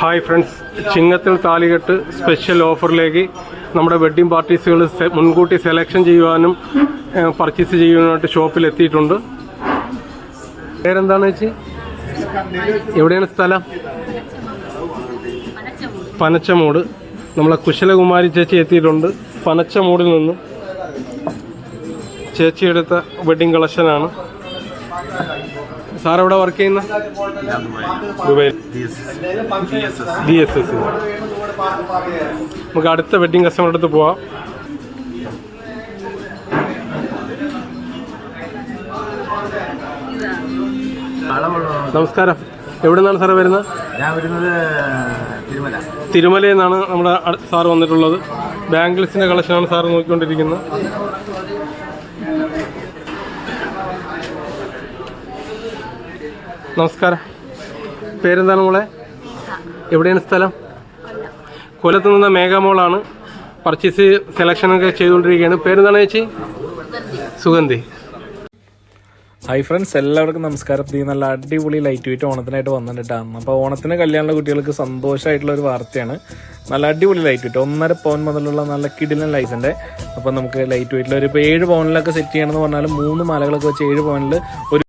Hi friends ചിങ്ങത്തിൽ താലികെട്ട് special ഓഫറിലേക്ക് നമ്മുടെ വെഡ്ഡിംഗ് പാർട്ടീസുകൾ മുൻകൂട്ടി സെലക്ഷൻ ചെയ്യുവാനും പർച്ചേസ് ചെയ്യുവാനായിട്ട് ഷോപ്പിൽ എത്തിയിട്ടുണ്ട്. പേരെന്താണ് ചേച്ചി? എവിടെയാണ് സ്ഥലം? പനച്ചമൂട്. നമ്മളെ കുശലകുമാരി ചേച്ചി എത്തിയിട്ടുണ്ട്. പനച്ചമൂടിൽ നിന്നും ചേച്ചി എടുത്ത വെഡ്ഡിംഗ് കളക്ഷനാണ് സാർ എവിടെ വർക്ക് ചെയ്യുന്ന? ദുബൈയിൽ. ഡി എസ് എസ് നമുക്ക് അടുത്ത വെഡിങ് കസ്റ്റമറുടെ അടുത്ത് പോവാം. നമസ്കാരം. എവിടെ നിന്നാണ് സാറേ വരുന്നത്? ഞാൻ വരുന്നത് തിരുമല. തിരുമലയിൽ നിന്നാണ് നമ്മുടെ സാറ് സാർ വന്നിട്ടുള്ളത്. ബാംഗിൾസിന്റെ കളക്ഷനാണ് സാർ നോക്കിക്കൊണ്ടിരിക്കുന്നത്. നമസ്കാരം. പേരെന്താണ് മോളെ? എവിടെയാണ് സ്ഥലം? കൊല്ലത്ത് നിന്ന് മേഘാമോളാണ്. പർച്ചേസ് സെലക്ഷനൊക്കെ ചെയ്തുകൊണ്ടിരിക്കുകയാണ്. പേരെന്താണ് ചേച്ചി? സുഗന്ധി. ഹായ് ഫ്രണ്ട്സ് എല്ലാവർക്കും നമസ്കാരം. ഈ നല്ല അടിപൊളി ലൈറ്റ് വെയിറ്റ് ഓണത്തിനായിട്ട് വന്നിട്ടാണ് അപ്പോൾ ഓണത്തിന് കല്യാണമുള്ള കുട്ടികൾക്ക് സന്തോഷമായിട്ടുള്ള ഒരു വാർത്തയാണ്. നല്ല അടിപൊളി ലൈറ്റ് വെയിറ്റ് ഒന്നര പവൻ മുതലുള്ള നല്ല കിടിലൻ ലൈസിന്റെ അപ്പോൾ നമുക്ക് ലൈറ്റ് വെയിറ്റിൽ ഒരു ഇപ്പോൾ ഏഴ് പവനിലൊക്കെ സെറ്റ് ചെയ്യണമെന്ന് പറഞ്ഞാൽ മൂന്ന് മാലകളൊക്കെ വെച്ച് ഏഴ് പവനിൽ ഒരു